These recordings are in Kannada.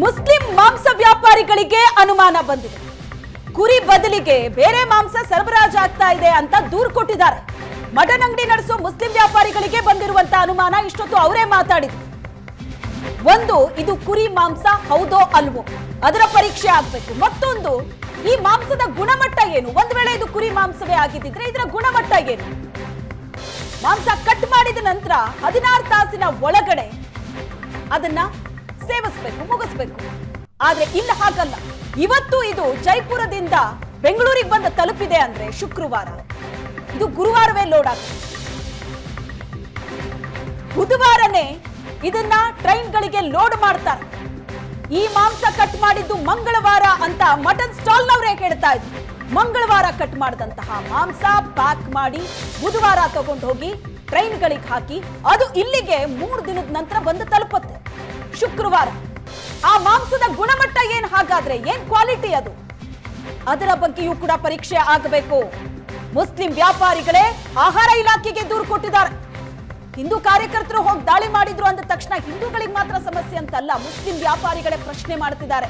ಮುಸ್ಲಿಂ ಮಾಂಸ ವ್ಯಾಪಾರಿಗಳಿಗೆ ಅನುಮಾನ ಬಂದಿದೆ. ಕುರಿ ಬದಲಿಗೆ ಬೇರೆ ಮಾಂಸ ಸರಬರಾಜಾಗ್ತಾ ಇದೆ ಅಂತ ದೂರು ಕೊಟ್ಟಿದ್ದಾರೆ. ಮಟನ್ ಅಂಗಡಿ ನಡೆಸೋ ಮುಸ್ಲಿಂ ವ್ಯಾಪಾರಿಗಳಿಗೆ ಬಂದಿರುವಂತ ಅನುಮಾನ ಇಷ್ಟೊತ್ತು ಅವರೇ ಮಾತಾಡಿದ್ರು. ಒಂದು, ಇದು ಕುರಿ ಮಾಂಸ ಹೌದೋ ಅಲ್ವೋ? ಅದರ ಪರೀಕ್ಷೆ ಆಗ್ಬೇಕು. ಮತ್ತೊಂದು, ಈ ಮಾಂಸದ ಗುಣಮಟ್ಟ ಏನು? ಒಂದ್ ವೇಳೆ ಇದು ಕುರಿ ಮಾಂಸವೇ ಆಗಿದ್ದಿದ್ರೆ ಇದರ ಗುಣಮಟ್ಟ ಏನು? ಮಾಂಸ ಕಟ್ ಮಾಡಿದ ನಂತರ ಹದಿನಾರು ತಾಸಿನ ಒಳಗಡೆ ಅದನ್ನ ಸೇವಿಸ್ಬೇಕು, ಮುಗಿಸ್ಬೇಕು. ಆದ್ರೆ ಇಲ್ಲ ಹಾಗಲ್ಲ. ಇವತ್ತು ಇದು ಜೈಪುರದಿಂದ ಬೆಂಗಳೂರಿಗೆ ಬಂದು ತಲುಪಿದೆ ಅಂದ್ರೆ ಶುಕ್ರವಾರ. ಇದು ಗುರುವಾರವೇ ಲೋಡ್ ಆಗ್ತದೆ. ಬುಧವಾರನೇ ಇದನ್ನ ಟ್ರೈನ್ಗಳಿಗೆ ಲೋಡ್ ಮಾಡ್ತಾರೆ. ಈ ಮಾಂಸ ಕಟ್ ಮಾಡಿದ್ದು ಮಂಗಳವಾರ ಅಂತ ಮಟನ್ ಸ್ಟಾಲ್ ನವರೇ ಹೇಳ್ತಾ ಇದ್ರು. ಮಂಗಳವಾರ ಕಟ್ ಮಾಡಿದಂತಹ ಮಾಂಸ ಪ್ಯಾಕ್ ಮಾಡಿ ಬುಧವಾರ ತಗೊಂಡು ಹೋಗಿ ಟ್ರೈನ್ಗಳಿಗೆ ಹಾಕಿ ಅದು ಇಲ್ಲಿಗೆ ಮೂರು ದಿನದ ನಂತರ ಬಂದು ತಲುಪುತ್ತೆ. ಶುಕ್ರವಾರ. ಆ ಮಾಂಸದ ಗುಣಮಟ್ಟ ಏನ್ ಹಾಗಾದ್ರೆ? ಏನ್ ಕ್ವಾಲಿಟಿ ಅದು? ಅದರ ಬಗ್ಗೆಯೂ ಕೂಡ ಪರೀಕ್ಷೆ ಆಗಬೇಕು. ಮುಸ್ಲಿಂ ವ್ಯಾಪಾರಿಗಳೇ ಆಹಾರ ಇಲಾಖೆಗೆ ದೂರು ಕೊಟ್ಟಿದ್ದಾರೆ. ಹಿಂದೂ ಕಾರ್ಯಕರ್ತರು ಹೋಗಿ ದಾಳಿ ಮಾಡಿದ್ರು ಅಂದ ತಕ್ಷಣ ಹಿಂದೂಗಳಿಗೆ ಮಾತ್ರ ಸಮಸ್ಯೆ ಅಂತಲ್ಲ, ಮುಸ್ಲಿಂ ವ್ಯಾಪಾರಿಗಳೇ ಪ್ರಶ್ನೆ ಮಾಡ್ತಿದ್ದಾರೆ.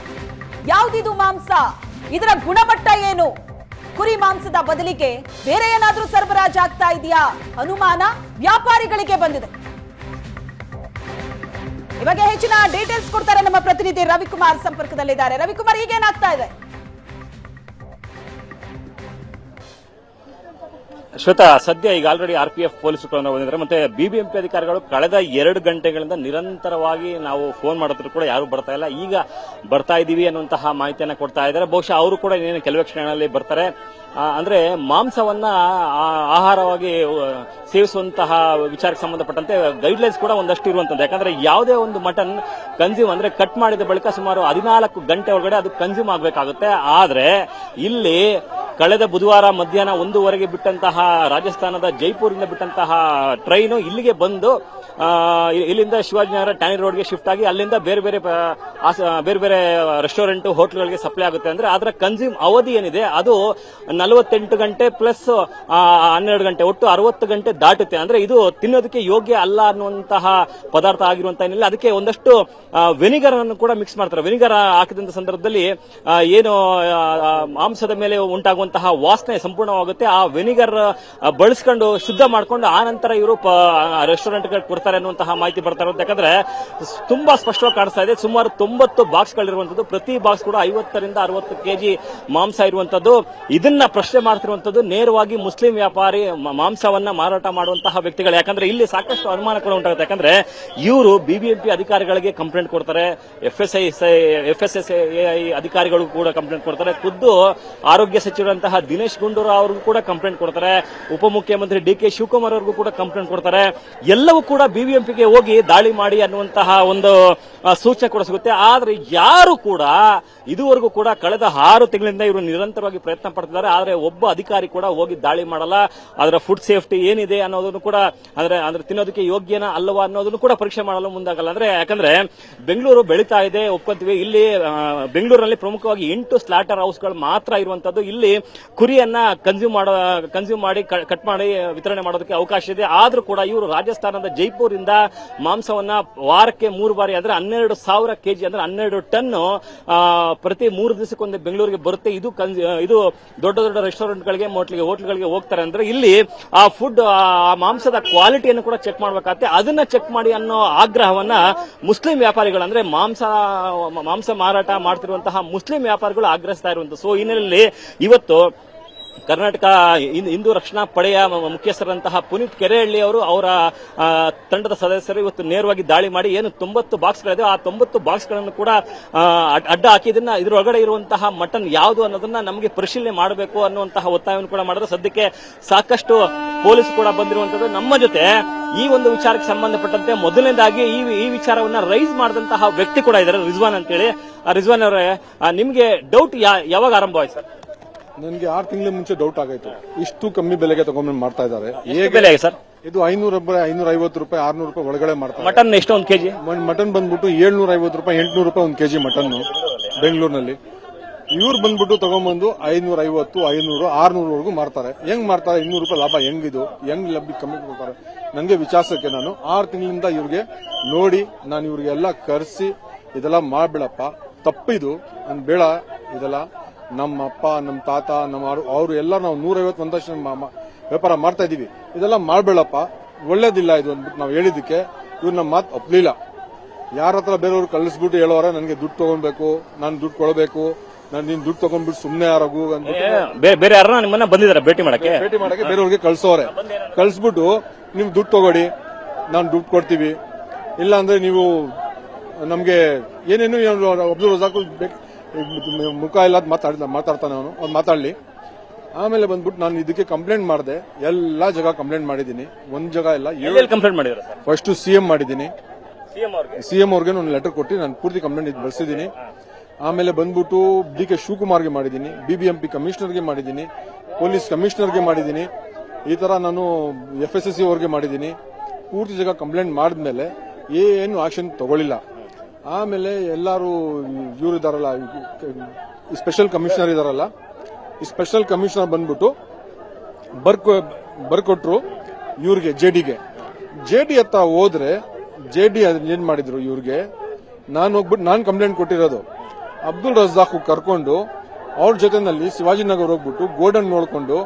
ಯಾವ್ದಿದು ಮಾಂಸ? ಇದರ ಗುಣಮಟ್ಟ ಏನು? ಕುರಿ ಮಾಂಸದ ಬದಲಿಗೆ ಬೇರೆ ಏನಾದ್ರೂ ಸರಬರಾಜಾಗ್ತಾ ಇದೆಯಾ? ಅನುಮಾನ ವ್ಯಾಪಾರಿಗಳಿಗೆ ಬಂದಿದೆ. ಇವಾಗ ಹೆಚ್ಚಿನ ಡೀಟೇಲ್ಸ್ ಕೊಡ್ತಾರೆ ನಮ್ಮ ಪ್ರತಿನಿಧಿ ರವಿಕುಮಾರ್ ಸಂಪರ್ಕದಲ್ಲಿದ್ದಾರೆ. ರವಿಕುಮಾರ್, ಈಗೇನಾಗ್ತಾ ಇದೆ? ಶ್ವೇತಾ, ಸದ್ಯ ಈಗ ಆಲ್ರೆಡಿ ಆರ್ ಪಿ ಎಫ್ ಪೊಲೀಸರು ಬಂದಿದ್ದಾರೆ ಮತ್ತೆ ಬಿಬಿಎಂಪಿ ಅಧಿಕಾರಿಗಳು ಕಳೆದ ಎರಡು ಗಂಟೆಗಳಿಂದ ನಿರಂತರವಾಗಿ ನಾವು ಫೋನ್ ಮಾಡಿದ್ರು ಕೂಡ ಯಾರು ಬರ್ತಾ ಇಲ್ಲ. ಈಗ ಬರ್ತಾ ಇದ್ದೀವಿ ಅನ್ನುವಂತಹ ಮಾಹಿತಿಯನ್ನು ಕೊಡ್ತಾ ಇದ್ದಾರೆ. ಬಹುಶಃ ಅವರು ಕೂಡ ಇನ್ನೇನು ಕೆಲವೇ ಕ್ಷಣಗಳಲ್ಲಿ ಬರ್ತಾರೆ. ಅಂದ್ರೆ ಮಾಂಸವನ್ನ ಆಹಾರವಾಗಿ ಸೇವಿಸುವಂತಹ ವಿಚಾರಕ್ಕೆ ಸಂಬಂಧಪಟ್ಟಂತೆ ಗೈಡ್ಲೈನ್ಸ್ ಕೂಡ ಒಂದಷ್ಟು ಇರುವಂತದ್ದು. ಯಾಕಂದ್ರೆ ಯಾವುದೇ ಒಂದು ಮಟನ್ ಕನ್ಸ್ಯೂಮ್ ಅಂದ್ರೆ ಕಟ್ ಮಾಡಿದ ಬಳಿಕ ಸುಮಾರು ಹದಿನಾಲ್ಕು ಗಂಟೆ ಒಳಗಡೆ ಅದು ಕನ್ಸ್ಯೂಮ್ ಆಗಬೇಕಾಗುತ್ತೆ. ಆದ್ರೆ ಇಲ್ಲಿ ಕಳೆದ ಬುಧವಾರ ಮಧ್ಯಾಹ್ನ ಒಂದೂವರೆಗೆ ಬಿಟ್ಟಂತಹ ರಾಜಸ್ಥಾನದ ಜೈಪುರಿಂದ ಬಿಟ್ಟಂತಹ ಟ್ರೈನು ಇಲ್ಲಿಗೆ ಬಂದು ಇಲ್ಲಿಂದ ಶಿವಾಜಿನಗರ ಟ್ಯಾನಿ ರೋಡ್ಗೆ ಶಿಫ್ಟ್ ಆಗಿ ಅಲ್ಲಿಂದ ಬೇರೆ ಬೇರೆ ಬೇರೆ ಬೇರೆ ರೆಸ್ಟೋರೆಂಟ್, ಹೋಟ್ಲ್ಗಳಿಗೆ ಸಪ್ಲೈ ಆಗುತ್ತೆ ಅಂದ್ರೆ ಅದರ ಕನ್ಸ್ಯೂಮ್ ಅವಧಿ ಏನಿದೆ ಅದು ನಲವತ್ತೆಂಟು ಗಂಟೆ ಪ್ಲಸ್ ಹನ್ನೆರಡು ಗಂಟೆ, ಒಟ್ಟು ಅರವತ್ತು ಗಂಟೆ ದಾಟುತ್ತೆ. ಅಂದ್ರೆ ಇದು ತಿನ್ನೋದಕ್ಕೆ ಯೋಗ್ಯ ಅಲ್ಲ ಅನ್ನುವಂತಹ ಪದಾರ್ಥ ಆಗಿರುವಂತ ಏನಿಲ್ಲ. ಅದಕ್ಕೆ ಒಂದಷ್ಟು ವೆನಿಗರ್ ಅನ್ನು ಕೂಡ ಮಿಕ್ಸ್ ಮಾಡ್ತಾರೆ. ವೆನಿಗರ್ ಹಾಕಿದಂತ ಸಂದರ್ಭದಲ್ಲಿ ಏನು ಮಾಂಸದ ಮೇಲೆ ಉಂಟಾಗುವಂತಹ ವಾಸನೆ ಸಂಪೂರ್ಣವಾಗುತ್ತೆ. ಆ ವೆನಿಗರ್ ಬಳಸ್ಕೊಂಡು, ಶುದ್ಧ ಮಾಡ್ಕೊಂಡು, ಆ ನಂತರ ಇವರು ರೆಸ್ಟೋರೆಂಟ್ ಕೊಡ್ತಾರೆ ಅನ್ನುವಂತಹ ಮಾಹಿತಿ ಬರ್ತಾ ಇರೋದು ಯಾಕಂದ್ರೆ ತುಂಬಾ ಸ್ಪಷ್ಟವಾಗಿ ಕಾಣಿಸ್ತಾ ಇದೆ. ಸುಮಾರು ತೊಂಬತ್ತು ಬಾಕ್ಸ್ ಗಳಿರುವಂತದ್ದು ಪ್ರತಿ ಬಾಕ್ಸ್ ಕೂಡ ಐವತ್ತರಿಂದ ಅರವತ್ತು ಕೆಜಿ ಮಾಂಸ ಇರುವಂತದ್ದು ಇದನ್ನ ಪ್ರಶ್ನೆ ಮಾಡ್ತಿರುವಂತದ್ದು ನೇರವಾಗಿ ಮುಸ್ಲಿಂ ವ್ಯಾಪಾರಿ ಮಾಂಸವನ್ನ ಮಾರಾಟ ಮಾಡುವಂತಹ ವ್ಯಕ್ತಿಗಳು. ಯಾಕಂದ್ರೆ, ಇಲ್ಲಿ ಸಾಕಷ್ಟು ಅನುಮಾನಗಳು ಉಂಟಾಗುತ್ತೆ. ಯಾಕಂದ್ರೆ, ಇವರು ಬಿಬಿಎಂಪಿ ಅಧಿಕಾರಿಗಳಿಗೆ ಕಂಪ್ಲೇಂಟ್ ಕೊಡ್ತಾರೆ. F S I F S S ಅಧಿಕಾರಿಗಳು ಕೂಡ ಕಂಪ್ಲೇಂಟ್ ಕೊಡ್ತಾರೆ. ಖುದ್ದು ಆರೋಗ್ಯ ಸಚಿವರಂತಹ ದಿನೇಶ್ ಗುಂಡೂರಾವ್ ಅವ್ರಿಗೂ ಕೂಡ ಕಂಪ್ಲೇಂಟ್ ಕೊಡ್ತಾರೆ. ಉಪಮುಖ್ಯಮಂತ್ರಿ ಡಿ ಕೆ ಶಿವಕುಮಾರ್ ಅವ್ರಿಗೂ ಕೂಡ ಕಂಪ್ಲೇಂಟ್ ಕೊಡ್ತಾರೆ. ಎಲ್ಲವೂ ಕೂಡ ಬಿಬಿಎಂಪಿಗೆ ಹೋಗಿ ದಾಳಿ ಮಾಡಿ ಅನ್ನುವಂತಹ ಒಂದು ಸೂಚನೆ ಕೂಡ ಸಿಗುತ್ತೆ. ಆದ್ರೆ ಯಾರು ಕೂಡ ಇದುವರೆಗೂ ಕೂಡ ಕಳೆದ ಆರು ತಿಂಗಳಿಂದ ಇವರು ನಿರಂತರವಾಗಿ ಪ್ರಯತ್ನ ಪಡ್ತಿದ್ದಾರೆ. ಆದ್ರೆ ಒಬ್ಬ ಅಧಿಕಾರಿ ಕೂಡ ಹೋಗಿ ದಾಳಿ ಮಾಡಲ್ಲ. ಅದರ ಫುಡ್ ಸೇಫ್ಟಿ ಏನಿದೆ ಅನ್ನೋದನ್ನು ಕೂಡ, ಅಂದ್ರೆ ಅಂದ್ರೆ ತಿನ್ನೋದಕ್ಕೆ ಯೋಗ್ಯನ ಅಲ್ಲವಾ ಅನ್ನೋದನ್ನು ಕೂಡ ಪರೀಕ್ಷೆ ಮಾಡಲು ಮುಂದಾಗಲ್ಲ. ಅಂದ್ರೆ ಯಾಕಂದ್ರೆ ಬೆಂಗಳೂರು ಬೆಳೀತಾ ಇದೆ, ಒಪ್ಕೊಂತೀವಿ. ಇಲ್ಲಿ ಬೆಂಗಳೂರಲ್ಲಿ ಪ್ರಮುಖವಾಗಿ ಎಂಟು ಸ್ಲಾಟರ್ ಹೌಸ್ಗಳು ಮಾತ್ರ ಇರುವಂತದ್ದು. ಇಲ್ಲಿ ಕುರಿಯನ್ನ ಕನ್ಸ್ಯೂಮ್ ಮಾಡೋ ಕನ್ಸ್ಯೂಮ್ ಮಾಡಿ ಕಟ್ ಮಾಡಿ ವಿತರಣೆ ಮಾಡೋದಕ್ಕೆ ಅವಕಾಶ ಇದೆ. ಆದ್ರೂ ಕೂಡ ಇವರು ರಾಜಸ್ಥಾನದ ಜೈಪುರಿಂದ ಮಾಂಸವನ್ನ ವಾರಕ್ಕೆ ಮೂರು ಬಾರಿ ಅಂದ್ರೆ ಹನ್ನೆರಡು ಸಾವಿರ ಕೆಜಿ ಅಂದ್ರೆ ಹನ್ನೆರಡು ಟನ್ ಪ್ರತಿ ಮೂರು ದಿವಸಕ್ಕೊಂದು ಬೆಂಗಳೂರಿಗೆ ಬರುತ್ತೆ. ಇದು ಇದು ದೊಡ್ಡ ದೊಡ್ಡ ರೆಸ್ಟೋರೆಂಟ್ಗಳಿಗೆ ಹೋಟ್ಲಿಗೆ ಹೋಟ್ಲ್ಗಳಿಗೆ ಹೋಗ್ತಾರೆ ಅಂದ್ರೆ ಇಲ್ಲಿ ಆ ಫುಡ್ ಆ ಮಾಂಸದ ಕ್ವಾಲಿಟಿಯನ್ನು ಕೂಡ ಚೆಕ್ ಮಾಡ್ಬೇಕಾಗತ್ತೆ. ಅದನ್ನ ಚೆಕ್ ಮಾಡಿ ಅನ್ನೋ ಆಗ್ರಹವನ್ನ ಮುಸ್ಲಿಂ ವ್ಯಾಪಾರಿಗಳು ಅಂದ್ರೆ ಮಾಂಸ ಮಾಂಸ ಮಾರಾಟ ಮಾಡ್ತಿರುವಂತಹ ಮುಸ್ಲಿಂ ವ್ಯಾಪಾರಿಗಳು ಆಗ್ರಹಿಸ್ತಾ ಇರುವಂತ ಸೊ ಹಿನ್ನೆಲೆಯಲ್ಲಿ ಇವತ್ತು ಕರ್ನಾಟಕ ಹಿಂ- ಹಿಂದೂ ರಕ್ಷಣಾ ಪಡೆಯ ಮುಖ್ಯಸ್ಥರಂತಹ ಪುನೀತ್ ಕೆರೆಹಳ್ಳಿ ಅವರು ಅವರ ತಂಡದ ಸದಸ್ಯರು ಇವತ್ತು ನೇರವಾಗಿ ದಾಳಿ ಮಾಡಿ ಏನು ತೊಂಬತ್ತು ಬಾಕ್ಸ್ಗಳಿದೆ. ಆ ತೊಂಬತ್ತು ಬಾಕ್ಸ್ಗಳನ್ನು ಕೂಡ ಅಡ್ಡ ಹಾಕಿ ಇದನ್ನ ಇದರೊಳಗಡೆ ಇರುವಂತಹ ಮಟನ್ ಯಾವುದು ಅನ್ನೋದನ್ನ ನಮಗೆ ಪರಿಶೀಲನೆ ಮಾಡಬೇಕು ಅನ್ನುವಂತಹ ಒತ್ತಾಯವನ್ನು ಕೂಡ ಮಾಡಿದ್ರು. ಸದ್ಯಕ್ಕೆ ಸಾಕಷ್ಟು ಪೊಲೀಸ್ ಕೂಡ ಬಂದಿರುವಂತದ್ದು ನಮ್ಮ ಜೊತೆ ಈ ಒಂದು ವಿಚಾರಕ್ಕೆ ಸಂಬಂಧಪಟ್ಟಂತೆ ಮೊದಲನೇದಾಗಿ ಈ ಈ ವಿಚಾರವನ್ನ ರೈಸ್ ಮಾಡಿದಂತಹ ವ್ಯಕ್ತಿ ಕೂಡ ಇದ್ದಾರೆ, ರಿಜ್ವಾನ್ ಅಂತೇಳಿ. ರಿಜ್ವಾನ್ ಅವರೇ ನಿಮಗೆ ಡೌಟ್ ಯಾವಾಗ ಆರಂಭವಾಯ್ತು ಸರ್? ನನಗೆ ಆರು ತಿಂಗಳ ಮುಂಚೆ ಡೌಟ್ ಆಗೈತು ಇಷ್ಟು ಕಮ್ಮಿ ಬೆಲೆಗೆ ತಗೊಂಡ್ಬಂದು ಮಾಡ್ತಾ ಇದ್ದಾರೆ. ಬೆಲೆ ಸರ್? ಇದು ಐನೂರ ರೂಪಾಯಿ ಐನೂರ ಐವತ್ತು ರೂಪಾಯಿ ಆರ್ನೂರು ರೂಪಾಯಿ ಒಳಗಡೆ ಮಾಡ್ತಾರೆ ಮಟನ್ ಎಷ್ಟು ಒಂದು ಕೆಜಿ? ಮಟನ್ ಬಂದ್ಬಿಟ್ಟು ಏಳ್ನೂರ ಐವತ್ತು ರೂಪಾಯಿ ಎಂಟ್ನೂರು ರೂಪಾಯಿ ಒಂದು ಕೆಜಿ ಮಟನ್. ಬೆಂಗಳೂರಿನಲ್ಲಿ. ಇವ್ರು ಬಂದ್ಬಿಟ್ಟು ತಗೊಂಡ್ಬಂದು ಐನೂರ ಐವತ್ತು ಐನೂರು ಆರ್ನೂರವರೆಗೂ ಮಾರ್ತಾರೆ. ಹೆಂಗ್ ಮಾರ್ತಾರೆ? ಇನ್ನೂರು ರೂಪಾಯಿ ಲಾಭ ಹೆಂಗಿದು? ಹೆಂಗ್ ಲಭ್ಯ ಕಮ್ಮಿ ಕೊಡ್ತಾರೆ? ನನಗೆ ವಿಚಾರಿಸಕ್ಕೆ ನಾನು ಆರು ತಿಂಗಳಿಂದ ಇವ್ರಿಗೆ ನೋಡಿ ನಾನು ಇವ್ರಿಗೆಲ್ಲ ಕರೆಸಿ ಇದೆಲ್ಲ ಮಾಡ್ಬೇಡಪ್ಪ. ತಪ್ಪಿದು ನನ್ ಬೇಡ ಇದೆಲ್ಲ ನಮ್ಮ ಅಪ್ಪ ನಮ್ಮ ತಾತ ನಮ್ಮ ಅವರು ಎಲ್ಲ ನಾವು ನೂರೈವತ್ತು ಒಂದಷ್ಟು ವ್ಯಾಪಾರ ಮಾಡ್ತಾ ಇದೀವಿ ಇದೆಲ್ಲ ಮಾಡಬೇಡಪ್ಪ. ಒಳ್ಳೇದಿಲ್ಲ ಇದು ಅಂದ್ಬಿಟ್ಟು ನಾವು ಹೇಳಿದ್ದಕ್ಕೆ. ಇವ್ರು ನಮ್ಮ ಮಾತು ಒಪ್ಲಿಲ್ಲ. ಯಾರ ಹತ್ರ ಬೇರೆಯವ್ರು ಕಳಿಸ್ಬಿಟ್ಟು ಹೇಳೋರ ನನಗೆ ದುಡ್ಡು ತಗೊಳ್ಬೇಕು ನಾನು ದುಡ್ಡು ಕೊಡಬೇಕು ನಾನು ನೀನ್ ದುಡ್ಡು ತಗೊಂಡ್ಬಿಟ್ಟು ಸುಮ್ಮನೆ ಯಾರಾಗು ಬೇ- ಬೇರೆ ಯಾರನ್ನ ನಿಮ್ಮನ್ನ ಬಂದಿದ್ದಾರೆ ಭೇಟಿ ಮಾಡಕ್ಕೆ? ಭೇಟಿ ಮಾಡಕ್ಕೆ ಬೇರೆಯವ್ರಿಗೆ ಕಳ್ಸೋರೆ. ಕಳಿಸ್ಬಿಟ್ಟು ನೀವು ದುಡ್ಡು ತಗೊಳ್ಳಿ ನಾನು ದುಡ್ಡು ಕೊಡ್ತೀವಿ. ಇಲ್ಲ ಅಂದ್ರೆ ನೀವು ನಮ್ಗೆ ಏನೇನು ಅಬ್ದುಲ್ ರಜಾಕ್ ಮುಖ ಇಲ್ಲ ಮಾತಾಡಿದ ಮಾತಾಡ್ ಮಾತಾಡ್ತಾನೆ ಅವನು. ಅವ್ನು ಮಾತಾಡ್ಲಿ. ಆಮೇಲೆ ಬಂದ್ಬಿಟ್ಟು ನಾನು ಇದಕ್ಕೆ ಕಂಪ್ಲೇಂಟ್ ಮಾಡಿದೆ. ಎಲ್ಲ ಜಾಗ ಕಂಪ್ಲೇಂಟ್ ಮಾಡಿದ್ದೀನಿ. ಒಂದು ಜಾಗ ಇಲ್ಲ ಏಳು ಕಂಪ್ಲೇಂಟ್ ಮಾಡಿದ್ರು ಫಸ್ಟ್ ಸಿ ಎಂ ಮಾಡಿದ್ದೀನಿ. ಸಿ ಎಂ ಸಿಎಂ ಅವ್ರಿಗೆ ಒಂದು ಲೆಟರ್ ಕೊಟ್ಟು ನಾನು ಪೂರ್ತಿ ಕಂಪ್ಲೇಂಟ್ ಇದು ಬಳಸಿದ್ದೀನಿ ಆಮೇಲೆ ಬಂದ್ಬಿಟ್ಟು ಡಿ ಕೆ ಶಿವಕುಮಾರ್ಗೆ ಮಾಡಿದ್ದೀನಿ. ಬಿ ಬಿ ಎಂ ಪಿ ಕಮಿಷನರ್ಗೆ ಮಾಡಿದ್ದೀನಿ. ಪೊಲೀಸ್ ಕಮಿಷನರ್ಗೆ ಮಾಡಿದ್ದೀನಿ. ಈ ತರ ನಾನು ಎಫ್ ಎಸ್ ಎಸ್ ಸಿ ಅವ್ರಿಗೆ ಮಾಡಿದ್ದೀನಿ. ಪೂರ್ತಿ ಜಾಗ ಕಂಪ್ಲೇಂಟ್ ಮಾಡಿದ್ಮೇಲೆ ಏನು ಆಕ್ಷನ್ ತಗೊಳ್ಳಿಲ್ಲ. ಆಮೇಲೆ ಎಲ್ಲರೂ ಇವ್ರು ಇದಾರಲ್ಲ ಸ್ಪೆಷಲ್ ಕಮಿಷನರ್ ಇದಾರಲ್ಲ, ಈ ಸ್ಪೆಷಲ್ ಕಮಿಷನರ್ ಬಂದ್ಬಿಟ್ಟು ಬರ್ಕೊ, ಬರ್ಕೊಟ್ರು ಇವ್ರಿಗೆ, ಜೆ ಡಿಗೆ ಜೆ ಡಿ ಹತ್ತ ಹೋದ್ರೆ ಜೆಡಿ ಏನ್ ಮಾಡಿದ್ರು ಇವ್ರಿಗೆ, ನಾನು ಹೋಗ್ಬಿಟ್ಟು ನಾನು ಕಂಪ್ಲೇಂಟ್ ಕೊಟ್ಟಿರೋದು. ಅಬ್ದುಲ್ ರಜಾಕ್ ಕರ್ಕೊಂಡು ಅವ್ರ ಜೊತೆನಲ್ಲಿ ಶಿವಾಜಿನಗರ್ ಹೋಗ್ಬಿಟ್ಟು ಗೋಡನ್ ನೋಡ್ಕೊಂಡು,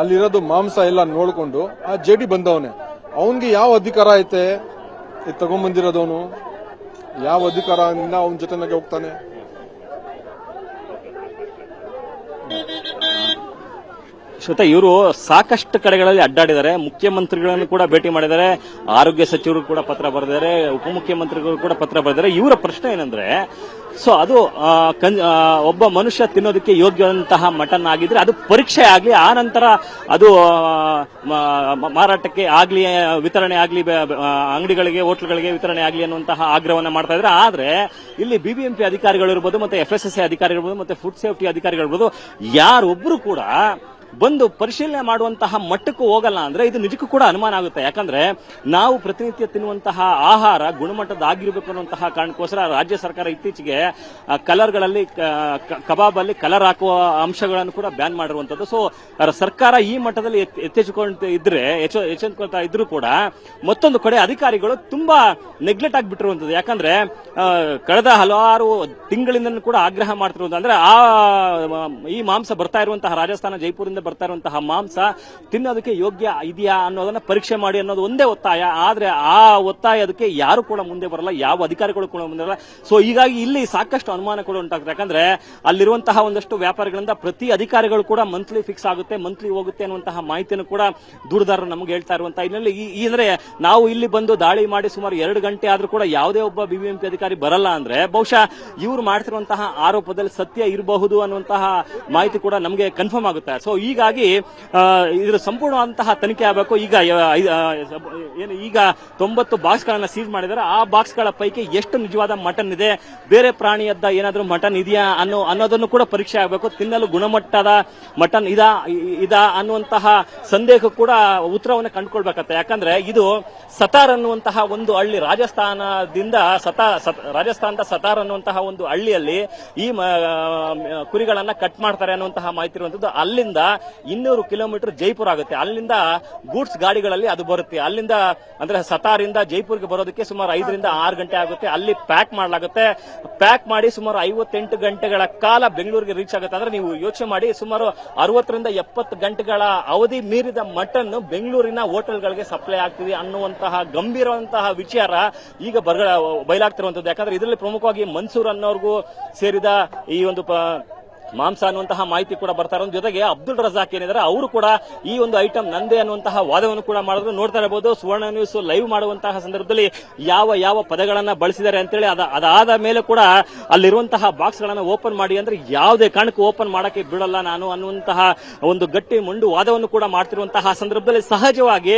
ಅಲ್ಲಿರೋದು ಮಾಂಸ ಎಲ್ಲ ನೋಡ್ಕೊಂಡು, ಆ ಜೆ ಡಿ ಬಂದವನೇ. ಅವನ್ಗೆ ಯಾವ ಅಧಿಕಾರ ಐತೆ? ಇದು ತಗೊಂಬಂದಿರೋದವನು ಯಾವ ಅಧಿಕಾರದಿಂದ ಅವನ ಜೊತೆನಾಗೆ ಹೋಗ್ತಾನೆ? ಶ್ವೇತಾ, ಇವರು ಸಾಕಷ್ಟು ಕಡೆಗಳಲ್ಲಿ ಅಡ್ಡಾಡಿದ್ದಾರೆ. ಮುಖ್ಯಮಂತ್ರಿಗಳನ್ನು ಕೂಡ ಭೇಟಿ ಮಾಡಿದ್ದಾರೆ. ಆರೋಗ್ಯ ಸಚಿವರು ಕೂಡ ಪತ್ರ ಬರೆದಿದ್ದಾರೆ. ಉಪಮುಖ್ಯಮಂತ್ರಿಗಳು ಕೂಡ ಪತ್ರ ಬರೆದಿದ್ದಾರೆ. ಇವರ ಪ್ರಶ್ನೆ ಏನಂದ್ರೆ, ಸೊ ಅದು ಒಬ್ಬ ಮನುಷ್ಯ ತಿನ್ನೋದಕ್ಕೆ ಯೋಗ್ಯವಂತಹ ಮಟನ್ ಆಗಿದ್ರೆ ಅದು ಪರೀಕ್ಷೆ ಆಗಲಿ, ಆ ನಂತರ ಅದು ಮಾರಾಟಕ್ಕೆ ಆಗಲಿ, ವಿತರಣೆ ಆಗ್ಲಿ ಅಂಗಡಿಗಳಿಗೆ, ಹೋಟ್ಲ್ಗಳಿಗೆ ವಿತರಣೆ ಆಗಲಿ ಅನ್ನುವಂತಹ ಆಗ್ರಹವನ್ನು ಮಾಡ್ತಾ ಇದ್ರೆ ಆದ್ರೆ, ಇಲ್ಲಿ ಬಿಬಿಎಂಪಿ ಅಧಿಕಾರಿಗಳು ಇರ್ಬೋದು, ಮತ್ತೆ ಎಫ್ ಎಸ್ ಎಸ್ ಅಧಿಕಾರಿಗಳು ಮತ್ತೆ ಫುಡ್ ಸೇಫ್ಟಿ ಅಧಿಕಾರಿಗಳು ಯಾರೊಬ್ಬರು ಕೂಡ ಬಂದು ಪರಿಶೀಲನೆ ಮಾಡುವಂತಹ ಮಟ್ಟಕ್ಕೂ ಹೋಗಲ್ಲ ಅಂದ್ರೆ ಇದು ನಿಜಕ್ಕೂ ಕೂಡ ಅನುಮಾನ ಆಗುತ್ತೆ. ಯಾಕಂದ್ರೆ ನಾವು ಪ್ರತಿನಿತ್ಯ ತಿನ್ನುವಂತಹ ಆಹಾರ ಗುಣಮಟ್ಟದ ಆಗಿರಬೇಕು ಅನ್ನುವಂತಹ ಕಾರಣಕ್ಕೋಸ್ಕರ ರಾಜ್ಯ ಸರ್ಕಾರ ಇತ್ತೀಚೆಗೆ ಕಲರ್ಗಳಲ್ಲಿ ಕಬಾಬ್ ಅಲ್ಲಿ ಕಲರ್ ಹಾಕುವ ಅಂಶಗಳನ್ನು ಕೂಡ ಬ್ಯಾನ್ ಮಾಡಿರುವಂತದ್ದು. ಸೊ ಸರ್ಕಾರ ಈ ಮಟ್ಟದಲ್ಲಿ ಎತ್- ಎಚ್ಚೆತ್ತುಕೊಂತ ಇದ್ರೆ, ಎಚ್ಚ- ಎಚ್ಚೆತ್ತುಕೊಳ್ತಾ ಇದ್ರೂ ಕೂಡ ಮತ್ತೊಂದು ಕಡೆ ಅಧಿಕಾರಿಗಳು ತುಂಬಾ ನೆಗ್ಲೆಕ್ಟ್ ಆಗಿಬಿಟ್ಟಿರುವಂತದ್ದು. ಯಾಕಂದ್ರೆ ಕಳೆದ ಹಲವಾರು ತಿಂಗಳಿಂದ ಕೂಡ ಆಗ್ರಹ ಮಾಡ್ತಿರುವಂತ ಅಂದ್ರೆ ಆ ಈ ಮಾಂಸ ಬರ್ತಾ ಇರುವಂತಹ ರಾಜಸ್ಥಾನ ಜೈಪುರದಿಂದ ಬರ್ತಾ ಇರುವಂತಹ ಮಾಂಸ ತಿನ್ನೋದಕ್ಕೆ ಯೋಗ್ಯ ಇದೆಯಾ ಅನ್ನೋದನ್ನ ಪರೀಕ್ಷೆ ಮಾಡಿ ಅನ್ನೋದು ಒಂದೇ ಒತ್ತಾಯ. ಆದ್ರೆ ಆ ಒತ್ತಾಯದಕ್ಕೆ ಯಾರು ಕೂಡ ಮುಂದೆ ಬರಲ್ಲ, ಯಾವ ಅಧಿಕಾರಿಗಳು ಕೂಡ ಮುಂದೆ ಬರಲ್ಲ. ಸೊ ಹೀಗಾಗಿ ಇಲ್ಲಿ ಸಾಕಷ್ಟು ಅನುಮಾನ ಕೂಡ ಉಂಟಾಗುತ್ತೆ ಯಾಕಂದ್ರೆ ಅಲ್ಲಿರುವಂತಹ ಒಂದಷ್ಟು ವ್ಯಾಪಾರಿಗಳಿಂದ ಪ್ರತಿ ಅಧಿಕಾರಿಗಳು ಕೂಡ ಮಂತ್ಲಿ ಫಿಕ್ಸ್ ಆಗುತ್ತೆ ಮಂತ್ಲಿ ಹೋಗುತ್ತೆ ಅನ್ನುವಂತಹ ಮಾಹಿತಿಯನ್ನು ಕೂಡ ದೂರದಾರರು ನಮಗೆ ಹೇಳ್ತಾ ಇರುವಂತಹ ಇಲ್ಲಿ ಈ- ಈ ಅಂದ್ರೆ ನಾವು ಇಲ್ಲಿ ಬಂದು ದಾಳಿ ಮಾಡಿ ಸುಮಾರು ಎರಡು ಗಂಟೆ ಆದ್ರೂ ಕೂಡ ಯಾವುದೇ ಒಬ್ಬ ಬಿಬಿಎಂಪಿ ಅಧಿಕಾರಿ ಬರಲ್ಲ ಅಂದ್ರೆ ಬಹುಶಃ ಇವರು ಮಾಡ್ತಿರುವಂತಹ ಆರೋಪದಲ್ಲಿ ಸತ್ಯ ಇರಬಹುದು ಅನ್ನುವಂತಹ ಮಾಹಿತಿ ಕೂಡ ನಮಗೆ ಕನ್ಫರ್ಮ್ ಆಗುತ್ತೆ. ಸೊ ಹೀಗಾಗಿ ಇದರ ಸಂಪೂರ್ಣವಂತಹ ತನಿಖೆ ಆಗಬೇಕು. ಈಗ ಏನು, ಈಗ ತೊಂಬತ್ತು ಬಾಕ್ಸ್ ಗಳನ್ನ ಸೀಸ್ ಮಾಡಿದ್ದಾರೆ ಆ ಬಾಕ್ಸ್ಗಳ ಪೈಕಿ ಎಷ್ಟು ನಿಜವಾದ ಮಟನ್ ಇದೆ? ಬೇರೆ ಪ್ರಾಣಿಯದ್ದ ಏನಾದರೂ ಮಟನ್ ಇದೆಯಾ ಅನ್ನೋ, ಅನ್ನೋದನ್ನು ಕೂಡ ಪರೀಕ್ಷೆ ಆಗಬೇಕು. ತಿನ್ನಲು ಗುಣಮಟ್ಟದ ಮಟನ್ ಇದಾ ಇದಾ ಅನ್ನುವಂತಹ ಸಂದೇಹ ಕೂಡ ಉತ್ತರವನ್ನು ಕಂಡುಕೊಳ್ಬೇಕತ್ತೆ ಯಾಕಂದ್ರೆ ಇದು ಸತಾರ್ ಅನ್ನುವಂತಹ ಒಂದು ಹಳ್ಳಿ. ರಾಜಸ್ಥಾನದಿಂದ ಸತಾ ರಾಜಸ್ಥಾನದ ಸತಾರ್ ಅನ್ನುವಂತಹ ಒಂದು ಹಳ್ಳಿಯಲ್ಲಿ ಈ ಕುರಿಗಳನ್ನ ಕಟ್ ಮಾಡ್ತಾರೆ ಅನ್ನುವಂತಹ ಮಾಹಿತಿ ಇರುವಂತದ್ದು. ಅಲ್ಲಿಂದ ಇನ್ನೂರು ಕಿಲೋಮೀಟರ್ ಜೈಪುರ ಆಗುತ್ತೆ. ಅಲ್ಲಿಂದ ಗೂಡ್ಸ್ ಗಾಡಿಗಳಲ್ಲಿ ಅದು ಬರುತ್ತೆ. ಅಲ್ಲಿಂದ ಅಂದ್ರೆ ಸತಾರಿಂದ ಜೈಪುರ್ಗೆ ಬರೋದಕ್ಕೆ ಸುಮಾರು ಐದರಿಂದ ಆರು ಗಂಟೆ ಆಗುತ್ತೆ. ಅಲ್ಲಿ ಪ್ಯಾಕ್ ಮಾಡಲಾಗುತ್ತೆ. ಪ್ಯಾಕ್ ಮಾಡಿ ಸುಮಾರು ಐವತ್ತೆಂಟು ಗಂಟೆಗಳ ಕಾಲ ಬೆಂಗಳೂರಿಗೆ ರೀಚ್ ಆಗುತ್ತೆ. ಅಂದ್ರೆ ನೀವು ಯೋಚನೆ ಮಾಡಿ ಸುಮಾರು ಅರವತ್ತರಿಂದ ಎಪ್ಪತ್ತು ಗಂಟೆಗಳ ಅವಧಿ ಮೀರಿದ ಮಟನ್ ಬೆಂಗಳೂರಿನ ಹೋಟೆಲ್ಗಳಿಗೆ ಸಪ್ಲೈ ಆಗ್ತಿದೆ ಅನ್ನುವಂತಹ ಗಂಭೀರವಂತಹ ವಿಚಾರ ಈಗ ಬರ್ಗ ಬಯಲಾಗ್ತಿರುವಂತದ್ದು ಯಾಕಂದ್ರೆ ಇದರಲ್ಲಿ ಪ್ರಮುಖವಾಗಿ ಮನ್ಸೂರ್ ಅನ್ನೋರ್ಗೂ ಸೇರಿದ ಈ ಒಂದು ಮಾಂಸ ಅನ್ನುವಂತಹ ಮಾಹಿತಿ ಕೂಡ ಬರ್ತಾರೆ ಜೊತೆಗೆ ಅಬ್ದುಲ್ ರಜಾಕ್ ಏನಿದ್ದಾರೆ ಅವರು ಕೂಡ ಈ ಒಂದು ಐಟಮ್ ನಂದೇ ಅನ್ನುವಂತಹ ವಾದವನ್ನು ಕೂಡ ಮಾಡಿದ್ರು. ನೋಡ್ತಾ ಇರಬಹುದು, ಸುವರ್ಣ ನ್ಯೂಸ್ ಲೈವ್ ಮಾಡುವಂತಹ ಸಂದರ್ಭದಲ್ಲಿ ಯಾವ ಯಾವ ಪದಗಳನ್ನ ಬಳಸಿದ್ದಾರೆ ಅಂತೇಳಿ ಅದ ಅದಾದ ಮೇಲೆ ಕೂಡ ಅಲ್ಲಿರುವಂತಹ ಬಾಕ್ಸ್ ಗಳನ್ನ ಓಪನ್ ಮಾಡಿ ಅಂದ್ರೆ ಯಾವುದೇ ಕಾರಣಕ್ಕೂ ಓಪನ್ ಮಾಡಕ್ಕೆ ಬಿಡಲ್ಲ ನಾನು ಅನ್ನುವಂತಹ ಒಂದು ಗಟ್ಟಿ ಮುಂಡು ವಾದವನ್ನು ಕೂಡ ಮಾಡ್ತಿರುವಂತಹ ಸಂದರ್ಭದಲ್ಲಿ ಸಹಜವಾಗಿ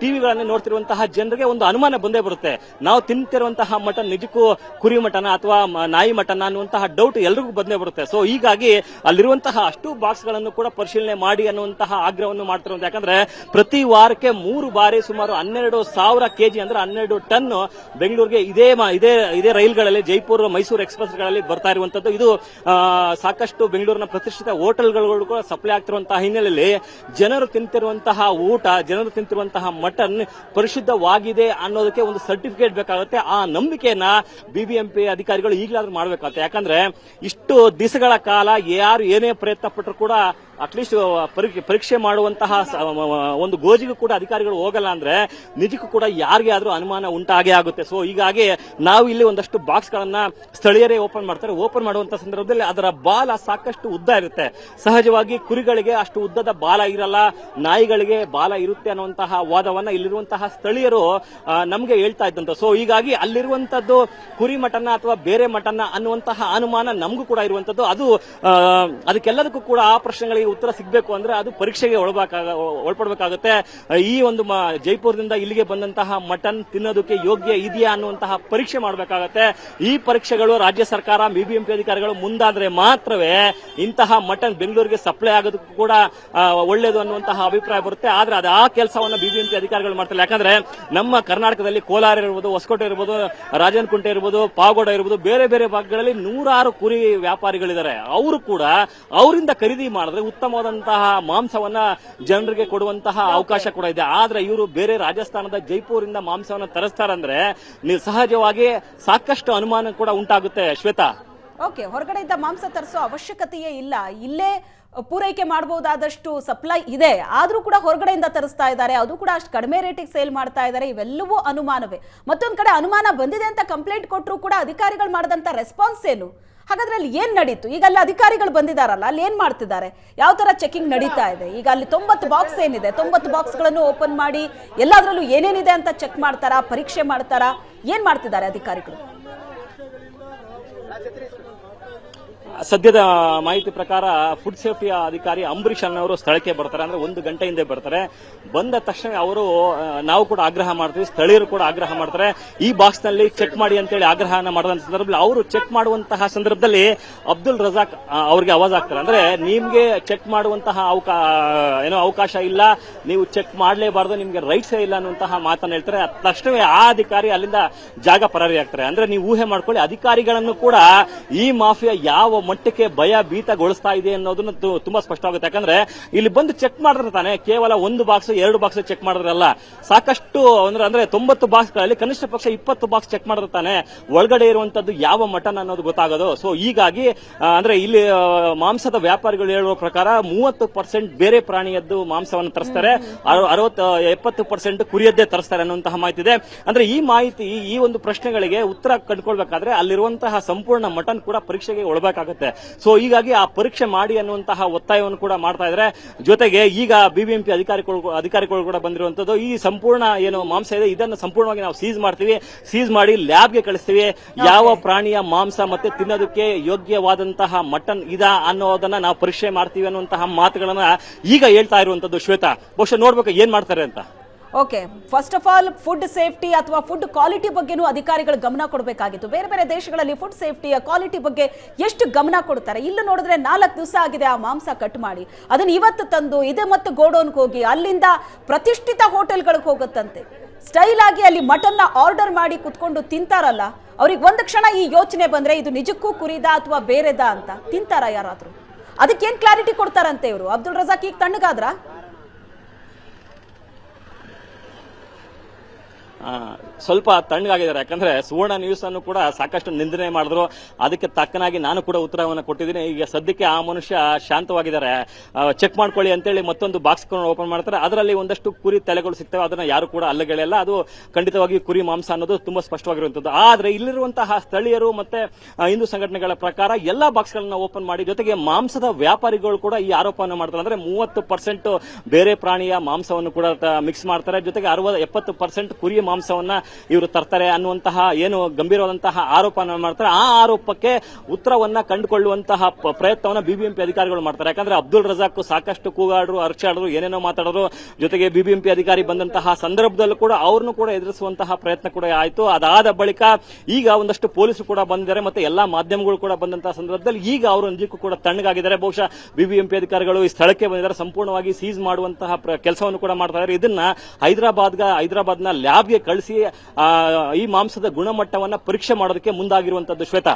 ಟಿವಿಗಳನ್ನು ನೋಡ್ತಿರುವಂತಹ ಜನರಿಗೆ ಒಂದು ಅನುಮಾನ ಬಂದೇ ಬರುತ್ತೆ. ನಾವು ತಿಂತಿರುವಂತಹ ಮಟನ್ ನಿಜಕ್ಕೂ ಕುರಿ ಮಟನ ಅಥವಾ ನಾಯಿ ಮಟನ ಅನ್ನುವಂತಹ ಡೌಟ್ ಎಲ್ರಿಗೂ ಬಂದೇ ಬರುತ್ತೆ. ಸೊ ಹೀಗಾಗಿ ಹೀಗಾಗಿ ಅಲ್ಲಿರುವಂತಹ ಅಷ್ಟು ಬಾಕ್ಸ್ಗಳನ್ನು ಕೂಡ ಪರಿಶೀಲನೆ ಮಾಡಿ ಅನ್ನುವಂತಹ ಆಗ್ರಹವನ್ನು ಮಾಡ್ತಿರುವಂತ ಯಾಕಂದ್ರೆ ಪ್ರತಿ ವಾರಕ್ಕೆ ಮೂರು ಬಾರಿ ಸುಮಾರು ಹನ್ನೆರಡು ಸಾವಿರ ಕೆಜಿ ಅಂದ್ರೆ ಹನ್ನೆರಡು ಟನ್ ಬೆಂಗಳೂರಿಗೆ ಇದೇ ಇದೇ ಇದೇ ರೈಲ್ಗಳಲ್ಲಿ, ಜೈಪುರ್, ಮೈಸೂರು ಎಕ್ಸ್ಪ್ರೆಸ್ಗಳಲ್ಲಿ ಬರ್ತಾ ಇರುವಂತದ್ದು ಇದು ಸಾಕಷ್ಟು ಬೆಂಗಳೂರಿನ ಪ್ರತಿಷ್ಠಿತ ಹೋಟೆಲ್ಗಳು ಕೂಡ ಸಪ್ಲೈ ಆಗ್ತಿರುವಂತಹ ಹಿನ್ನೆಲೆಯಲ್ಲಿ ಜನರು ತಿಂತಿರುವಂತಹ ಊಟ, ಜನರು ತಿಂತಿರುವಂತಹ ಮಟನ್ ಪರಿಶುದ್ಧವಾಗಿದೆ ಅನ್ನೋದಕ್ಕೆ ಒಂದು ಸರ್ಟಿಫಿಕೇಟ್ ಬೇಕಾಗುತ್ತೆ. ಆ ನಂಬಿಕೆಯನ್ನ ಬಿಬಿಎಂಪಿ ಅಧಿಕಾರಿಗಳು ಈಗಲಾದ್ರೂ ಮಾಡಬೇಕಾಗುತ್ತೆ ಯಾಕಂದ್ರೆ ಇಷ್ಟು ದಿವಸಗಳ ಕಾಲ ಯಾರು ಏನೇ ಪ್ರಯತ್ನ ಪಟ್ಟರು ಕೂಡ ಅಟ್ಲೀಸ್ಟ್ ಪರೀಕ್ಷೆ ಮಾಡುವಂತಹ ಒಂದು ಗೋಜಿಗೂ ಕೂಡ ಅಧಿಕಾರಿಗಳು ಹೋಗಲ್ಲ ಅಂದ್ರೆ ನಿಜಕ್ಕೂ ಕೂಡ ಯಾರಿಗೆ ಆದ್ರೂ ಅನುಮಾನ ಉಂಟಾಗೇ ಆಗುತ್ತೆ. ಸೊ ಹೀಗಾಗಿ ನಾವು ಇಲ್ಲಿ ಒಂದಷ್ಟು ಬಾಕ್ಸ್ ಗಳನ್ನ ಸ್ಥಳೀಯರೇ ಓಪನ್ ಮಾಡ್ತಾರೆ. ಓಪನ್ ಮಾಡುವಂತ ಸಂದರ್ಭದಲ್ಲಿ ಅದರ ಬಾಲ ಸಾಕಷ್ಟು ಉದ್ದ ಇರುತ್ತೆ. ಸಹಜವಾಗಿ ಕುರಿಗಳಿಗೆ ಅಷ್ಟು ಉದ್ದದ ಬಾಲ ಇರಲ್ಲ. ನಾಯಿಗಳಿಗೆ ಬಾಲ ಇರುತ್ತೆ ಅನ್ನುವಂತಹ ವಾದವನ್ನ ಇಲ್ಲಿರುವಂತಹ ಸ್ಥಳೀಯರು ನಮಗೆ ನಮ್ಗೆ ಹೇಳ್ತಾ ಇದ್ದಂತ. ಸೊ ಹೀಗಾಗಿ ಅಲ್ಲಿರುವಂತದ್ದು ಕುರಿ ಮಟನ್ನ ಅಥವಾ ಬೇರೆ ಮಟನ್ನ ಅನ್ನುವಂತಹ ಅನುಮಾನ ನಮಗೂ ಕೂಡ ಇರುವಂತದ್ದು. ಅದು ಅದಕ್ಕೆಲ್ಲದಕ್ಕೂ ಕೂಡ ಆ ಪ್ರಶ್ನೆಗಳಿಗೆ ಉತ್ತರ ಸಿಗಬೇಕು ಅಂದ್ರೆ ಅದು ಪರೀಕ್ಷೆಗೆ ಒಳಬೇಕಾಗ ಒಳಪಡಬೇಕಾಗುತ್ತೆ. ಈ ಒಂದು ಜೈಪುರದಿಂದ ಇಲ್ಲಿಗೆ ಬಂದಂತಹ ಮಟನ್ ತಿನ್ನೋದಕ್ಕೆ ಯೋಗ್ಯ ಇದೆಯಾ ಅನ್ನುವಂತಹ ಪರೀಕ್ಷೆ ಮಾಡಬೇಕಾಗತ್ತೆ. ಈ ಪರೀಕ್ಷೆಗಳು ರಾಜ್ಯ ಸರ್ಕಾರ, ಬಿಬಿಎಂಪಿ ಅಧಿಕಾರಿಗಳು ಮುಂದಾದ್ರೆ ಮಾತ್ರವೇ ಇಂತಹ ಮಟನ್ ಬೆಂಗಳೂರಿಗೆ ಸಪ್ಲೈ ಆಗೋದಕ್ಕೂ ಕೂಡ ಒಳ್ಳೇದು ಅನ್ನುವಂತಹ ಅಭಿಪ್ರಾಯ ಬರುತ್ತೆ. ಆದ್ರೆ ಅದು ಆ ಕೆಲಸವನ್ನು ಬಿಬಿಎಂಪಿ ಅಧಿಕಾರಿಗಳು ಮಾಡ್ತಾರೆ. ಯಾಕಂದ್ರೆ ನಮ್ಮ ಕರ್ನಾಟಕದಲ್ಲಿ ಕೋಲಾರ ಇರ್ಬೋದು, ಹೊಸಕೋಟೆ ಇರ್ಬೋದು, ರಾಜನಕುಂಟೆ ಇರ್ಬೋದು, ಪಾವಗಡ ಇರ್ಬೋದು, ಬೇರೆ ಬೇರೆ ಭಾಗಗಳಲ್ಲಿ ನೂರಾರು ಕುರಿ ವ್ಯಾಪಾರಿಗಳಿದ್ದಾರೆ. ಅವರು ಕೂಡ ಅವರಿಂದ ಖರೀದಿ ಮಾಡಿದ್ರೆ ಉತ್ತಮವಾದಂತಹ ಮಾಂಸವನ್ನ ಜನರಿಗೆ ಕೊಡುವಂತಹ ಅವಕಾಶ ಕೂಡ ಇದೆ. ಆದ್ರೆ ಇವರು ಬೇರೆ ರಾಜಸ್ಥಾನದ ಜೈಪುರಿಂದ ಮಾಂಸವನ್ನ ತರಿಸ್ತಾರಂದ್ರೆ ನೀವು ಸಹಜವಾಗಿ ಸಾಕಷ್ಟು ಅನುಮಾನ ಕೂಡ ಉಂಟಾಗುತ್ತೆ ಶ್ವೇತಾ. ಓಕೆ ಹೊರಗಡೆಯಿಂದ ಮಾಂಸ ತರಿಸೋ ಅವಶ್ಯಕತೆಯೇ ಇಲ್ಲ. ಇಲ್ಲೇ ಪೂರೈಕೆ ಮಾಡಬಹುದಾದಷ್ಟು ಸಪ್ಲೈ ಇದೆ. ಆದ್ರೂ ಕೂಡ ಹೊರಗಡೆಯಿಂದ ತರಿಸ್ತಾ ಇದ್ದಾರೆ. ಅದು ಕೂಡ ಅಷ್ಟು ಕಡಿಮೆ ರೇಟಿಗೆ ಸೇಲ್ ಮಾಡ್ತಾ ಇದ್ದಾರೆ. ಇವೆಲ್ಲವೂ ಅನುಮಾನವೇ. ಮತ್ತೊಂದ್ ಕಡೆ ಅನುಮಾನ ಬಂದಿದೆ ಅಂತ ಕಂಪ್ಲೇಂಟ್ ಕೊಟ್ಟರು ಕೂಡ ಅಧಿಕಾರಿಗಳು ಮಾಡಿದಂತ ರೆಸ್ಪಾನ್ಸ್ ಏನು? ಹಾಗಾದ್ರೆ ಅಲ್ಲಿ ಏನ್ ನಡೀತು? ಈಗ ಅಲ್ಲಿ ಅಧಿಕಾರಿಗಳು ಬಂದಿದಾರಲ್ಲ, ಅಲ್ಲಿ ಏನ್ ಮಾಡ್ತಿದ್ದಾರೆ? ಯಾವ ತರ ಚೆಕಿಂಗ್ ನಡೀತಾ ಇದೆ? ಈಗ ಅಲ್ಲಿ ತೊಂಬತ್ತು ಬಾಕ್ಸ್ ಏನಿದೆ? ತೊಂಬತ್ತು ಬಾಕ್ಸ್ಗಳನ್ನು ಓಪನ್ ಮಾಡಿ ಎಲ್ಲಾದ್ರಲ್ಲೂ ಏನೇನಿದೆ ಅಂತ ಚೆಕ್ ಮಾಡ್ತಾರಾ? ಪರೀಕ್ಷೆ ಮಾಡ್ತಾರಾ? ಏನ್ ಮಾಡ್ತಿದ್ದಾರೆ ಅಧಿಕಾರಿಗಳು? ಸದ್ಯದ ಮಾಹಿತಿ ಪ್ರಕಾರ ಫುಡ್ ಸೇಫ್ಟಿ ಅಧಿಕಾರಿ ಅಂಬರೀಷ್ ಅನ್ನೋರು ಸ್ಥಳಕ್ಕೆ ಬರ್ತಾರೆ. ಅಂದ್ರೆ ಒಂದು ಗಂಟೆ ಹಿಂದೆ ಬರ್ತಾರೆ. ಬಂದ ತಕ್ಷಣ ಅವರು ನಾವು ಕೂಡ ಆಗ್ರಹ ಮಾಡ್ತೀವಿ. ಸ್ಥಳೀಯರು ಕೂಡ ಆಗ್ರಹ ಮಾಡ್ತಾರೆ. ಈ ಬಾಕ್ಸ್ನಲ್ಲಿ ಚೆಕ್ ಮಾಡಿ ಅಂತೇಳಿ ಆಗ್ರಹನ ಮಾಡಿದಂತ ಸಂದರ್ಭದಲ್ಲಿ ಅವರು ಚೆಕ್ ಮಾಡುವಂತಹ ಸಂದರ್ಭದಲ್ಲಿ ಅಬ್ದುಲ್ ರಜಾಕ್ ಅವರಿಗೆ ಅವಾಜ್ ಆಗ್ತಾರೆ ಅಂದ್ರೆ ನಿಮ್ಗೆ ಚೆಕ್ ಮಾಡುವಂತಹ ಅವಕಾ ಏನೋ ಅವಕಾಶ ಇಲ್ಲ. ನೀವು ಚೆಕ್ ಮಾಡಲೇಬಾರ್ದು. ನಿಮ್ಗೆ ರೈಟ್ಸ್ ಇಲ್ಲ ಅನ್ನುವಂತಹ ಮಾತನ್ನು ಹೇಳ್ತಾರೆ. ತಕ್ಷಣವೇ ಆ ಅಧಿಕಾರಿ ಅಲ್ಲಿಂದ ಜಾಗ ಪರಾರಿ ಆಗ್ತಾರೆ ಅಂದ್ರೆ ನೀವು ಊಹೆ ಮಾಡ್ಕೊಳ್ಳಿ, ಅಧಿಕಾರಿಗಳನ್ನು ಕೂಡ ಈ ಮಾಫಿಯಾ ಯಾವ ಮಟ್ಟಕ್ಕೆ ಭಯ ಭೀತಗೊಳಿಸ್ತಾ ಇದೆ ಅನ್ನೋದನ್ನ ತುಂಬಾ ಸ್ಪಷ್ಟವಾಗುತ್ತೆ. ಯಾಕಂದ್ರೆ ಇಲ್ಲಿ ಬಂದು ಚೆಕ್ ಮಾಡಿದ್ರೆ ತಾನೆ ಕೇವಲ ಒಂದು ಬಾಕ್ಸ್ ಎರಡು ಬಾಕ್ಸ್ ಚೆಕ್ ಮಾಡಿದ್ರಲ್ಲ ಸಾಕಷ್ಟು ಅಂದ್ರೆ ಅಂದ್ರೆ ತೊಂಬತ್ತು ಬಾಕ್ಸ್ಗಳಲ್ಲಿ ಕನಿಷ್ಠ ಪಕ್ಷ ಇಪ್ಪತ್ತು ಬಾಕ್ಸ್ ಚೆಕ್ ಮಾಡಿದ್ರೆ ತಾನೆ ಒಳಗಡೆ ಇರುವಂತದ್ದು ಯಾವ ಮಟನ್ ಅನ್ನೋದು ಗೊತ್ತಾಗೋದು. ಸೊ ಹೀಗಾಗಿ ಅಂದ್ರೆ ಇಲ್ಲಿ ಮಾಂಸದ ವ್ಯಾಪಾರಿಗಳು ಹೇಳುವ ಪ್ರಕಾರ ಮೂವತ್ತು ಪರ್ಸೆಂಟ್ ಬೇರೆ ಪ್ರಾಣಿಯದ್ದು ಮಾಂಸವನ್ನು ತರಿಸ್ತಾರೆ. ಅರವತ್ತು ಎಪ್ಪತ್ತು ಪರ್ಸೆಂಟ್ ಕುರಿಯದ್ದೇ ತರಿಸ್ತಾರೆ ಅನ್ನುವಂತಹ ಮಾಹಿತಿ ಇದೆ. ಅಂದ್ರೆ ಈ ಮಾಹಿತಿ ಈ ಒಂದು ಪ್ರಶ್ನೆಗಳಿಗೆ ಉತ್ತರ ಕಂಡುಕೊಳ್ಬೇಕಾದ್ರೆ ಅಲ್ಲಿರುವಂತಹ ಸಂಪೂರ್ಣ ಮಟನ್ ಕೂಡ ಪರೀಕ್ಷೆಗೆ ಒಳಬೇಕಾಗುತ್ತೆ ಸೊ ಹೀಗಾಗಿ ಆ ಪರೀಕ್ಷೆ ಮಾಡಿ ಅನ್ನುವಂತಹ ಒತ್ತಾಯವನ್ನು ಕೂಡ ಮಾಡ್ತಾ ಇದ್ರೆ ಜೊತೆಗೆ ಈಗ ಬಿಬಿಎಂಪಿ ಅಧಿಕಾರಿಗಳು ಅಧಿಕಾರಿಗಳು ಕೂಡ ಬಂದಿರುವಂತದ್ದು ಈ ಸಂಪೂರ್ಣ ಏನು ಮಾಂಸ ಇದೆ ಇದನ್ನು ಸಂಪೂರ್ಣವಾಗಿ ನಾವು ಸೀಸ್ ಮಾಡ್ತೀವಿ. ಸೀಸ್ ಮಾಡಿ ಲ್ಯಾಬ್ಗೆ ಕಳಿಸ್ತೀವಿ. ಯಾವ ಪ್ರಾಣಿಯ ಮಾಂಸ ಮತ್ತೆ ತಿನ್ನೋದಕ್ಕೆ ಯೋಗ್ಯವಾದಂತಹ ಮಟನ್ ಇದಾ ಅನ್ನೋದನ್ನ ನಾವು ಪರೀಕ್ಷೆ ಮಾಡ್ತೀವಿ ಅನ್ನುವಂತಹ ಮಾತುಗಳನ್ನ ಈಗ ಹೇಳ್ತಾ ಇರುವಂತದ್ದು ಶ್ವೇತಾ. ಬಹುಶಃ ನೋಡ್ಬೇಕು ಏನ್ ಮಾಡ್ತಾರೆ ಅಂತ. Okay first of all food safety ಅಥವಾ ಫುಡ್ ಕ್ವಾಲಿಟಿ ಬಗ್ಗೆನೂ ಅಧಿಕಾರಿಗಳು ಗಮನ ಕೊಡಬೇಕಾಗಿತ್ತು. ಬೇರೆ ಬೇರೆ ದೇಶಗಳಲ್ಲಿ ಫುಡ್ ಸೇಫ್ಟಿಯ ಕ್ವಾಲಿಟಿ ಬಗ್ಗೆ ಎಷ್ಟು ಗಮನ ಕೊಡ್ತಾರೆ? ಇಲ್ಲಿ ನೋಡಿದ್ರೆ ನಾಲ್ಕು ದಿವಸ ಆಗಿದೆ ಆ ಮಾಂಸ ಕಟ್ ಮಾಡಿ. ಅದನ್ನ ಇವತ್ತು ತಂದು ಇದೆ ಮತ್ತು ಗೋಡೌನ್ಗೆ ಹೋಗಿ ಅಲ್ಲಿಂದ ಪ್ರತಿಷ್ಠಿತ ಹೋಟೆಲ್ಗಳಿಗೆ ಹೋಗುತ್ತಂತೆ. ಸ್ಟೈಲ್ ಆಗಿ ಅಲ್ಲಿ ಮಟನ್ನ ಆರ್ಡರ್ ಮಾಡಿ ಕುತ್ಕೊಂಡು ತಿಂತಾರಲ್ಲ, ಅವ್ರಿಗೆ ಒಂದು ಕ್ಷಣ ಈ ಯೋಚನೆ ಬಂದ್ರೆ ಇದು ನಿಜಕ್ಕೂ ಕುರಿದ ಅಥವಾ ಬೇರೆದಾ ಅಂತ ತಿಂತಾರ ಯಾರಾದರೂ? ಅದಕ್ಕೇನು ಕ್ಲಾರಿಟಿ ಕೊಡ್ತಾರಂತೆ ಇವರು? ಅಬ್ದುಲ್ ರಜಾಕ್ ಈಗ ತಣ್ಣಗಾದ್ರ? ಸ್ವಲ್ಪ ತಣ್ಣಗಾಗಿದ್ದಾರೆ. ಯಾಕಂದ್ರೆ ಸುವರ್ಣ ನ್ಯೂಸ್ ಅನ್ನು ಕೂಡ ಸಾಕಷ್ಟು ನಿಂದನೆ ಮಾಡಿದ್ರು. ಅದಕ್ಕೆ ತಕ್ಕನಾಗಿ ನಾನು ಕೂಡ ಉತ್ತರವನ್ನು ಕೊಟ್ಟಿದ್ದೀನಿ. ಈಗ ಸದ್ಯಕ್ಕೆ ಆ ಮನುಷ್ಯ ಶಾಂತವಾಗಿದ್ದಾರೆ. ಚೆಕ್ ಮಾಡ್ಕೊಳ್ಳಿ ಅಂತೇಳಿ ಮತ್ತೊಂದು ಬಾಕ್ಸ್ ಓಪನ್ ಮಾಡ್ತಾರೆ. ಅದರಲ್ಲಿ ಒಂದಷ್ಟು ಕುರಿ ತಲೆಗಳು ಸಿಗ್ತವೆ. ಅದನ್ನ ಯಾರು ಕೂಡ ಅಲ್ಲಗಳೆಲ್ಲ ಅದು ಖಂಡಿತವಾಗಿ ಕುರಿ, ಮಾಂಸ ಅನ್ನೋದು ತುಂಬಾ ಸ್ಪಷ್ಟವಾಗಿರುವಂತದ್ದು. ಆದ್ರೆ ಇಲ್ಲಿರುವಂತಹ ಸ್ಥಳೀಯರು ಮತ್ತೆ ಹಿಂದೂ ಸಂಘಟನೆಗಳ ಪ್ರಕಾರ ಎಲ್ಲಾ ಬಾಕ್ಸ್ ಗಳನ್ನ ಓಪನ್ ಮಾಡಿ, ಜೊತೆಗೆ ಮಾಂಸದ ವ್ಯಾಪಾರಿಗಳು ಕೂಡ ಈ ಆರೋಪವನ್ನು ಮಾಡ್ತಾರೆ. ಅಂದ್ರೆ ಮೂವತ್ತು ಪರ್ಸೆಂಟ್ ಬೇರೆ ಪ್ರಾಣಿಯ ಮಾಂಸವನ್ನು ಕೂಡ ಮಿಕ್ಸ್ ಮಾಡ್ತಾರೆ. ಜೊತೆಗೆ ಅರವತ್ತು, ಎಪ್ಪತ್ತು ಪರ್ಸೆಂಟ್ ಕುರಿಯ ಮಾಂಸವನ್ನ ಇವರು ತರ್ತಾರೆ ಅನ್ನುವಂತಹ ಏನು ಗಂಭೀರವಾದಂತಹ ಆರೋಪ ಮಾಡ್ತಾರೆ. ಆ ಆರೋಪಕ್ಕೆ ಉತ್ತರವನ್ನ ಕಂಡುಕೊಳ್ಳುವಂತಹ ಪ್ರಯತ್ನವನ್ನ ಬಿಬಿಎಂಪಿ ಅಧಿಕಾರಿಗಳು ಮಾಡ್ತಾರೆ. ಯಾಕಂದ್ರೆ ಅಬ್ದುಲ್ ರಜಾಕ್ ಸಾಕಷ್ಟು ಕೂಗಾಡ್ರು ಅರ್ಚಾಡರು ಏನೇನೋ ಮಾತಾಡಿದ್ರು. ಜೊತೆಗೆ ಬಿಬಿಎಂಪಿ ಅಧಿಕಾರಿ ಬಂದಂತಹ ಸಂದರ್ಭದಲ್ಲೂ ಕೂಡ ಅವ್ರನ್ನು ಕೂಡ ಎದುರಿಸುವಂತಹ ಪ್ರಯತ್ನ ಕೂಡ ಆಯಿತು. ಅದಾದ ಬಳಿಕ ಈಗ ಒಂದಷ್ಟು ಪೊಲೀಸರು ಕೂಡ ಬಂದಿದ್ದಾರೆ ಮತ್ತೆ ಎಲ್ಲಾ ಮಾಧ್ಯಮಗಳು ಕೂಡ ಬಂದಂತಹ ಸಂದರ್ಭದಲ್ಲಿ ಈಗ ಅವರು ನಿಜಕ್ಕೂ ಕೂಡ ತಣ್ಣಗಾಗಿದ್ದಾರೆ. ಬಹುಶಃ ಬಿಬಿಎಂಪಿ ಅಧಿಕಾರಿಗಳು ಈ ಸ್ಥಳಕ್ಕೆ ಬಂದಿದ್ದಾರೆ. ಸಂಪೂರ್ಣವಾಗಿ ಸೀಸ್ ಮಾಡುವಂತಹ ಕೆಲಸವನ್ನು ಕೂಡ ಮಾಡ್ತಾ ಇದ್ದಾರೆ. ಇದನ್ನ ಹೈದರಾಬಾದ್ ಹೈದರಾಬಾದ್ನ ಲ್ಯಾಬ್ಗೆ ಕಳಿಸಿ ಈ ಮಾಂಸದ ಗುಣಮಟ್ಟವನ್ನ ಪರೀಕ್ಷೆ ಮಾಡೋದಕ್ಕೆ ಮುಂದಾಗಿರುವಂತದ್ದು ಶ್ವೇತಾ.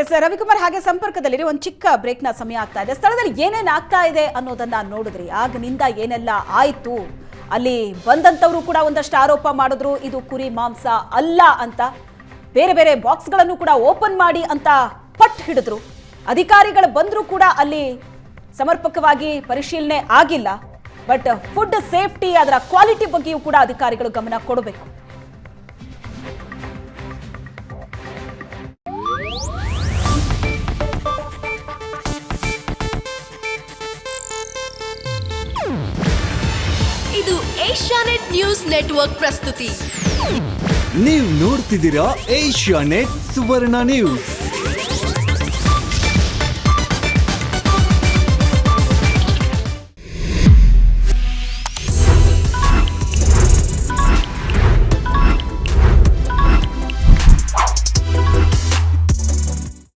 ಎಸ್ ರವಿಕುಮಾರ್, ಹಾಗೆ ಸಂಪರ್ಕದಲ್ಲಿರಿ. ಒಂದು ಚಿಕ್ಕ ಬ್ರೇಕ್ನ ಸಮಯ ಆಗ್ತಾ ಇದೆ. ಸ್ಥಳದಲ್ಲಿ ಏನೇನು ಆಗ್ತಾ ಇದೆ ಅನ್ನೋದನ್ನ ನೋಡಿದ್ರಿ. ಆಗನಿಂದ ಏನೆಲ್ಲ ಆಯಿತು? ಅಲ್ಲಿ ಬಂದಂಥವರು ಕೂಡ ಒಂದಷ್ಟು ಆರೋಪ ಮಾಡಿದ್ರು. ಇದು ಕುರಿ ಮಾಂಸ ಅಲ್ಲ ಅಂತ. ಬೇರೆ ಬೇರೆ ಬಾಕ್ಸ್ಗಳನ್ನು ಕೂಡ ಓಪನ್ ಮಾಡಿ ಅಂತ ಪಟ್ ಹಿಡಿದ್ರು. ಅಧಿಕಾರಿಗಳು ಬಂದರೂ ಕೂಡ ಅಲ್ಲಿ ಸಮರ್ಪಕವಾಗಿ ಪರಿಶೀಲನೆ ಆಗಿಲ್ಲ. ಬಟ್ ಫುಡ್ ಸೇಫ್ಟಿ ಅದರ ಕ್ವಾಲಿಟಿ ಬಗ್ಗೆಯೂ ಕೂಡ ಅಧಿಕಾರಿಗಳು ಗಮನ ಕೊಡಬೇಕು. ಇದು ಏಷ್ಯಾನೆಟ್ ನ್ಯೂಸ್ ನೆಟ್ವರ್ಕ್ ಪ್ರಸ್ತುತಿ. ನೀವು ನೋಡ್ತಿದ್ದೀರಾ ಏಷ್ಯಾ ನೆಟ್ ಸುವರ್ಣ ನ್ಯೂಸ್.